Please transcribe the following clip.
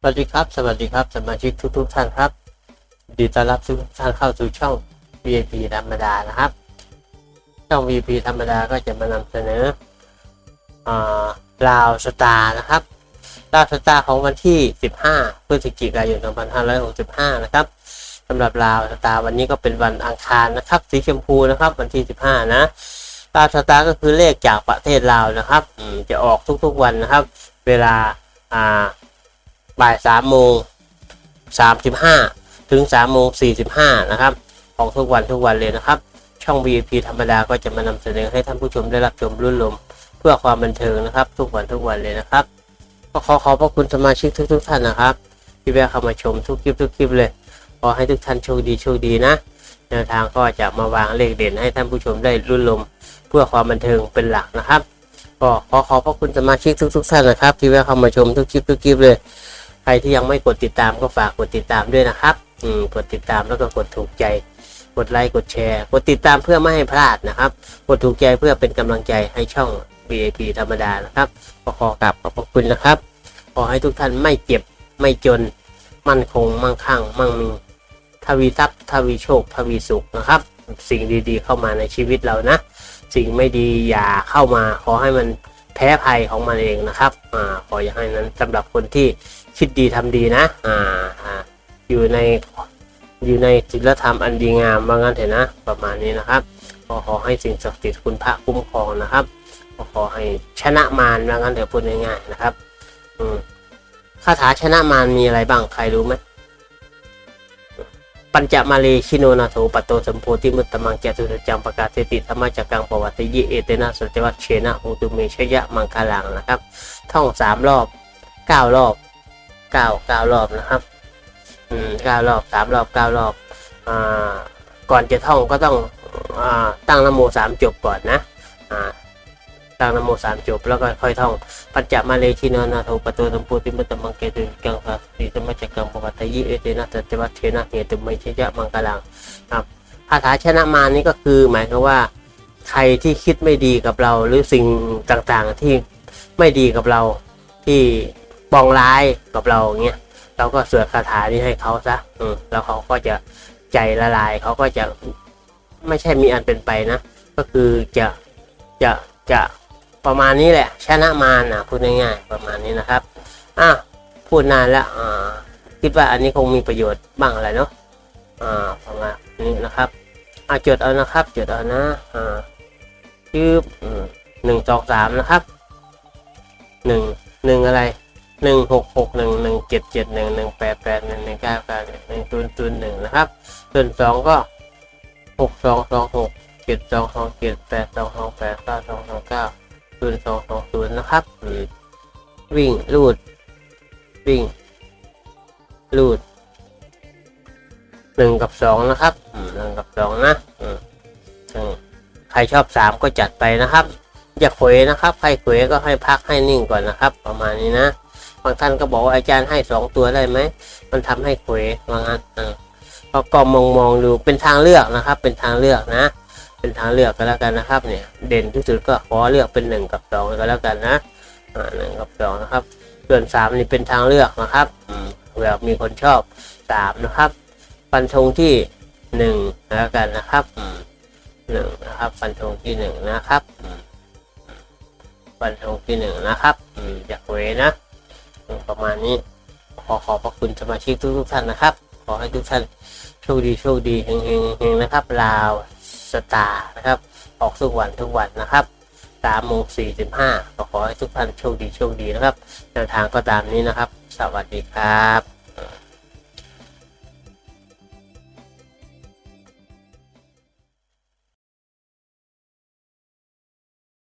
สวัสดีครับ สวัสดีครับ สมาชิกทุกๆท่านครับดีต้อนรับทุกท่านเข้าสู่ช่อง VIP ธรรมดานะครับ ช่อง VIP ธรรมดาก็จะมานำเสนอลาวสตาร์นะครับลาวสตาร์ของวันที่ 15 พฤศจิกายน 2565 นะครับสำหรับลาวสตาร์วันนี้ก็เป็นวันอังคารนะครับ สีชมพูนะครับ วันที่ 15 นะลาวสตาร์ก็คือเลขจากประเทศลาวนะครับจะออกทุกๆวันนะครับ เวลาอ่า บ่ายสามโมงสามสิบห้าถึงสามโมงสี่สิบห้านะครับของทุกวันทุกวันเลยนะครับ ช่อง VIP ธรรมดาก็จะมานำเสนอให้ท่านผู้ชมได้รับชมรุ่นลม เพื่อความบันเทิงนะครับ ทุกวันทุกวันเลยนะครับก็ขอขอบพระคุณสมาชิกทุกๆท่านนะครับ ที่แวะเข้ามาชมทุกคลิปทุกคลิปเลยขอให้ทุกท่านโชคดีโชคดีนะแนวทางก็จะมาวางเลขเด่นให้ท่านผู้ชมได้รุ่นลม เพื่อความบันเทิงเป็นหลักนะครับก็ขอขอบพระคุณสมาชิกทุกๆท่านนะครับ ที่แวะเข้ามาชมทุกคลิปทุกคลิปเลย รที่ยังไม่กดติดตามก็ฝากกดติดตามด้วยนะครับอืมกดติดตามแล้วก็กดถูกใจ กดไลค์กดแชร์ กดติดตามเพื่อไม่ให้พลาดนะครับ กดถูกใจเพื่อเป็นกำลังใจให้ช่อง BAP ธรรมดานะครับก็ขอกราบขอบพระคุณนะครับ ขอให้ทุกท่านไม่เจ็บไม่จน มั่นคงมั่งคั่ง มั่งมีทวีทรัพย์ทวีโชคทวีสุขนะครับ สิ่งดีๆ เข้ามาในชีวิตเรานะ สิ่งไม่ดีอย่าเข้ามาขอให้มัน แพ้ภัยของมันเองนะครับอ่าขออย่างให้นั้นสำหรับคนที่คิดดีทำดีนะอ่าอ่าอยู่ในอยู่ในศีลธรรมอันดีงามว่างั้นเถอะนะ ประมาณนี้นะครับขอขอให้สิ่งศักดิ์สิทธิ์คุณพระคุ้มครองนะครับขอขอให้ชนะมารว่างั้นเถอะพูดง่ายๆนะครับอืมคาถาชนะมารมีอะไรบ้างใครรู้ไหม ปัญจมาเลชิโนนาโถปัตโตสัมโพธิมุตตมังเจตุจังปกาเสติธรรมจักกังปวัติยิเอเตนะสุจวัตเชนะหูตุเมชยะมังคลังนะครับ ท่องสามรอบเก้ารอบเก้าเก้ารอบนะครับอืมเก้ารอบสามรอบเก้ารอบอ่าก่อนจะท่องก็ต้องอ่าตั้งนโมสามจบก่อนนะอ่า ตั้งนโมสามจบ แล้วก็ค่อยท่องปัญจมาเลชินานาโทปะโตสัมปูติมุตตมังเกตุกังสัสติสมัจจกังปวัตตยิเอเตนะสัจวัตเทนะเหตุไมชยะมังกลังครับคาถาชนะมานี่ก็คือหมายความว่า ใครที่คิดไม่ดีกับเรา หรือสิ่งต่างๆที่ไม่ดีกับเราที่ปองร้ายกับเราเงี้ยเราก็สวดคาถานี้ให้เขาซะอืมแล้วเขาก็จะใจละลายเขาก็จะไม่ใช่มีอันเป็นไปนะ ก็คือจะจะจะ ประมาณนี้แหละ ชนะมารนะพูดง่ายๆประมาณนี้นะครับอะพูดนานแล้วอ่าคิดว่าอันนี้คงมีประโยชน์บ้างอะไรเนาะอ่าประมาณนี้นะครับอะจดเอานะครับจดเอานะอ่าชื่อหนึ่งสองสามนะครับหนึ่งหนึ่งอะไรหนึ่งหกหกหนึ่งหนึ่งเจ็ดเจ็ดหนึ่งหนึ่งแปดแปดหนึ่งหนึ่งเก้าเก้าหนึ่งหนึ่งศูนย์ศูนย์หนึ่งนะครับส่วนสองก็หกสองสองหกเจ็ดสองสองเจ็ดแปดสองสองแปดเก้าสองสองเก้า ศูนย์สองสองศูนนะครับอืมวิ่งลูด วิ่งลูดหนึ่งกับสองนะครับหนึ่งกับสองนะใครชอบสามก็จัดไปนะครับ อย่าเขวนะครับ ใครเขวก็ให้พักให้นิ่งก่อนนะครับ ประมาณนี้นะ บางท่านก็บอกว่าอาจารย์ให้สองตัวได้ไหม มันทำให้เขวว่างั้นเออก็ก็มองมองดูเป็นทางเลือกนะครับ เป็นทางเลือกนะ เป็นทางเลือกก็แล้วกันนะครับเนี่ยเด่นที่สุดก็ขอเลือกเป็นหนึ่งกับสองก็แล้วกันนะหนึ่งกับสองนะครับ ส่วนสามนี่เป็นทางเลือกนะครับอืมเผื่อมีคนชอบสามนะครับฟันธงที่หนึ่งแล้วกันนะครับหนึ่งนะครับฟันธงที่หนึ่งนะครับฟันธงที่หนึ่งนะครับอยากเวนะประมาณนี้ ขอขอบพระคุณสมาชิกทุกๆท่านนะครับ ขอให้ทุกท่านโชคดีโชคดีเฮงเฮงเฮงนะครับลาว สตาร์นะครับ ออกทุกวันทุกวันนะครับสามโมงสี่สิบห้าขอให้ทุกท่านโชคดีโชคดีนะครับแนวทางก็ตามนี้นะครับ สวัสดีครับ